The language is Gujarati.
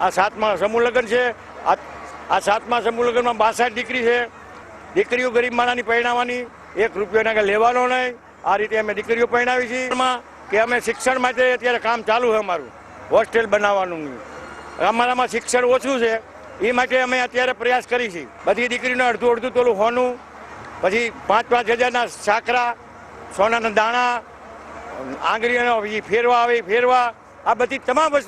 આ સાતમા સમૂહ લગ્ન છે. આ આ સાતમા સમૂહ લગ્નમાં બાસઠ દીકરી છે. દીકરીઓ ગરીબ માણાની પરણાવવાની, એક રૂપિયો એના લેવાનો નહીં. આ રીતે અમે દીકરીઓ પરણાવી છીએ. એમાં કે અમે શિક્ષણ માટે અત્યારે કામ ચાલુ છે અમારું. હોસ્ટેલ બનાવવાનું. અમારામાં શિક્ષણ ઓછું છે. એ માટે અમે અત્યારે પ્રયાસ કરી છીએ. બધી દીકરીને અડધું અડધું તોલું હોનું, પછી પાંચ પાંચ હજારના સાકરા, સોનાના દાણા, આંગળીઓનો ફેરવા આવે, ફેરવા. આ બધી તમામ વસ્તુ